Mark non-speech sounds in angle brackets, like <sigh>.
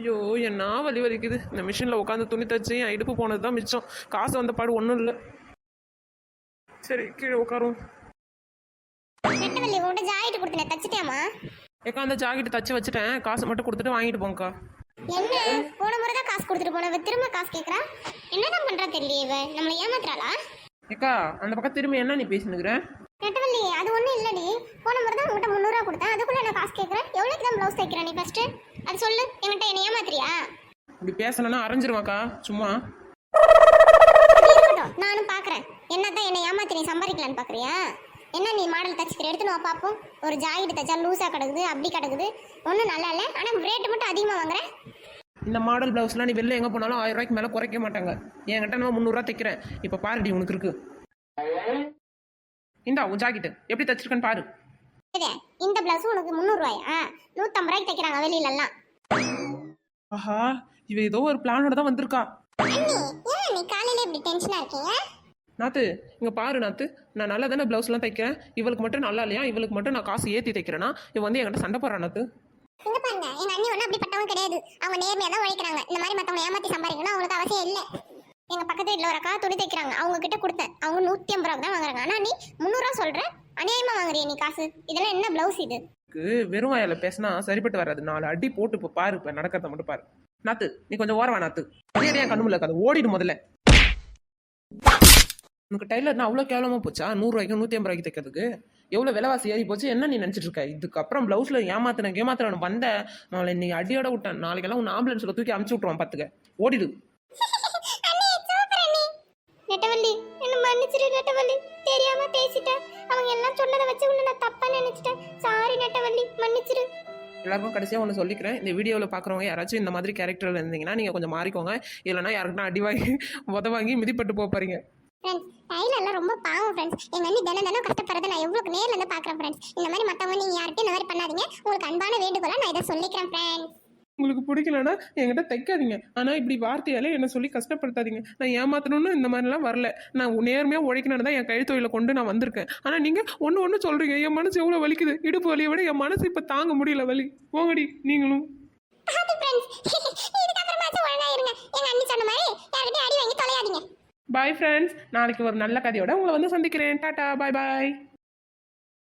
ஐயோ என்ன வலி வலிக்குது. இந்த மிஷினில் உட்காந்து துணி தச்சு என் இடுப்பு போனது தான் மிச்சம். காசு வந்த பாடு ஒன்றும் இல்லை. சரி கீழே உட்காரும் ஏக்கா அந்த ஜாக்கெட் தச்சு வச்சுட்டேன். காசு மட்டும் கொடுத்துட்டு வாங்கிட்டு போங்கக்கா. என்ன? போன முறை தான் காசு கொடுத்துட்டு போன இவ திரும்ப காசு கேட்குறா என்னதான் பண்றா தெரியல இவ? நம்மளை ஏமாத்துறாளா? ஏக்கா அந்த பக்கம் திரும்பி என்ன நீ பேசினுக்கிற? நெட்டவள்ளி அது ஒன்றும் இல்லடி போன முறை தான் முந்நூறுவா கொடுத்தேன். அதுக்குள்ள என்ன காசு கேட்குறேன் எவ்வளோக்கு தான் ப்ளவுஸ் தைக்கிறேன் நீ ஃபர்ஸ்ட் அது சொல்லு என்கிட்ட என்ன ஏமாத்துறியா? இப்படி பேசணும்னா அரைஞ்சிருவாக்கா சும்மா. இருக்கட்டும் நானும் பார்க்குறேன் என்னதான் என்னை ஏமாத்தி நீ சம்பாதிக்கலான்னு பார்க்குறியா என்ன நீ மாடல் தச்சுக்கிற? எடுத்துன்னு வா பார்ப்போம் ஒரு ஜாக்கெட் தச்சா லூஸாக கிடக்குது அப்படி கிடக்குது. ஒன்றும் நல்லா இல்லை ஆனால் ரேட்டு மட்டும் அதிகமாக வாங்குறேன். இந்த மாடல் ப்ளவுஸ்லாம் நீ வெளில எங்கே போனாலும் ஆயிரம் ரூபாய்க்கு மேலே குறைக்க மாட்டாங்க. என்கிட்ட நான் முந்நூறுரூவா தைக்கிறேன். இப்போ பாருடி உனக்கு இருக்கு. இந்தா உன் ஜாக்கெட்டு எப்படி தச்சிருக்கேன்னு பாரு. இதே இந்த ப்ளவுஸ் உனக்கு முந்நூறுவாயா நூற்றம்பது ரூபாய்க்கு தைக்கிறாங்க வெளியிலலாம். ஆஹா இவ ஏதோ ஒரு பிளானோட தான் வந்திருக்கா. நீ காலையில இப்படி இருக்கீங்க? நாத்து இங்கே பாரு நாத்து. நான் நல்லா தானே ப்ளவுஸ்லாம் தைக்கிறேன். இவளுக்கு மட்டும் நல்லா இல்லையா? இவளுக்கு மட்டும் நான் காசு ஏற்றி தைக்கிறேன்னா இவ வந்து என்கிட்ட சண்டை போடுறா நாத்து. இங்க பாருங்க எங்க அண்ணி ஒன்றும் அப்படிப்பட்டவங்க கிடையாது. அவங்க நேர்மையாக தான் உழைக்கிறாங்க. இந்த மாதிரி மற்றவங்க ஏமாற்றி சம்பாதிக்கணும் அவங்களுக்கு அவசியம் இல்லை. எங்க பக்கத்து வீட்டில் ஒரு அக்கா துணி தைக்கிறாங்க. அவங்க கிட்ட கொடுத்தேன். அவங்க நூற்றி ஐம்பது ரூபா தான் வாங்குறாங்க. ஆனால் நீ முந்நூறுரூவா சொல்ற அநியாயமா வாங்குறிய நீ காசு? இதெல்லாம் என்ன ப்ளவுஸ் இது? வெறும் வாயால பேசினா சரிப்பட்டு வராது. நாலு அடி போட்டு இப்போ பாரு இப்போ நடக்கிறத மட்டும் பாரு. நாத்து நீ கொஞ்சம் ஓரவா நாத்து. என் கண்ணுல இருக்காது ஓடிடு முதல்ல. உனக்கு டைலர்னா அவ்வளோ கேவலமாக போச்சா? நூறுரூவாய்க்கு நூற்றி ஐம்பது ரூபாய்க்கு தைக்கிறதுக்கு? எவ்வளோ விலைவாசி ஏறி போச்சு? என்ன நீ நினச்சிட்டு இருக்க? இதுக்கப்புறம் ப்ளவுஸில் ஏமாத்தின ஏமாத்தின வந்த நாளை நீ அடியோட விட்டேன். நாளைக்கெல்லாம் உன் ஆம்புலன்ஸில் தூக்கி அமுச்சு விட்ருவான் பார்த்துக்க ஓடிடு. நெட்டவள்ளி என்ன மன்னிச்சிரு நெட்டவள்ளி. தெரியாம பேசிட்டேன். அவங்க எல்லாம் சொன்னதை வச்சு உன்னை நான் தப்பா நினைச்சிட்டேன். சாரி நெட்டவள்ளி மன்னிச்சிரு. எல்லாருக்கும் கடைசியாக ஒன்று சொல்லிக்கிறேன். இந்த வீடியோவில் பார்க்குறவங்க யாராச்சும் இந்த மாதிரி கேரக்டரில் இருந்தீங்கன்னா நீங்கள் கொஞ்சம் மாறிக்கோங்க. இல்லைன்னா யாருக்குன்னா அடி வாங்கி உத வாங்கி மிதிப்பட்டு போக போறீங்க ஃப்ரெண்ட்ஸ் டைலர்லாம் ரொம்ப பாவம் ஃப்ரெண்ட்ஸ் எங்க அண்ணி தினம் தினம் கஷ்டப்படுறத நான் எவ்வளவு நேர்ல இருந்து பாக்குறேன் ஃப்ரெண்ட்ஸ் இந்த மாதிரி மத்தவங்க நீங்க யார்கிட்டயும் இந்த மாதிரி பண்ணாதீங்க. உங்களுக்கு அன்பான வேண்டுகோளா நான் இதை சொல்லிக்கிறேன் ஃப்ரெண்ட்ஸ் உங்களுக்கு பிடிக்கலன்னா என்கிட்ட தைக்காதீங்க. ஆனால் இப்படி வார்த்தையாலே என்ன சொல்லி கஷ்டப்படுத்தாதீங்க. நான் ஏமாத்தணும்னு இந்த மாதிரிலாம் வரல. நான் நேர்மையாக உழைக்கணும்னு தான் என் கைத்தொழிலை கொண்டு நான் வந்திருக்கேன். ஆனால் நீங்கள் ஒன்று ஒன்று சொல்கிறீங்க என் மனசு எவ்வளோ வலிக்குது? இடுப்பு வலியை விட என் மனசு இப்போ தாங்க முடியல வலி. போங்கடி நீங்களும். <laughs> பாய் ஃப்ரெண்ட்ஸ் நாளைக்கு ஒரு நல்ல கதையோட உங்களை வந்து சந்திக்கிறேன். டாடா பாய் பாய்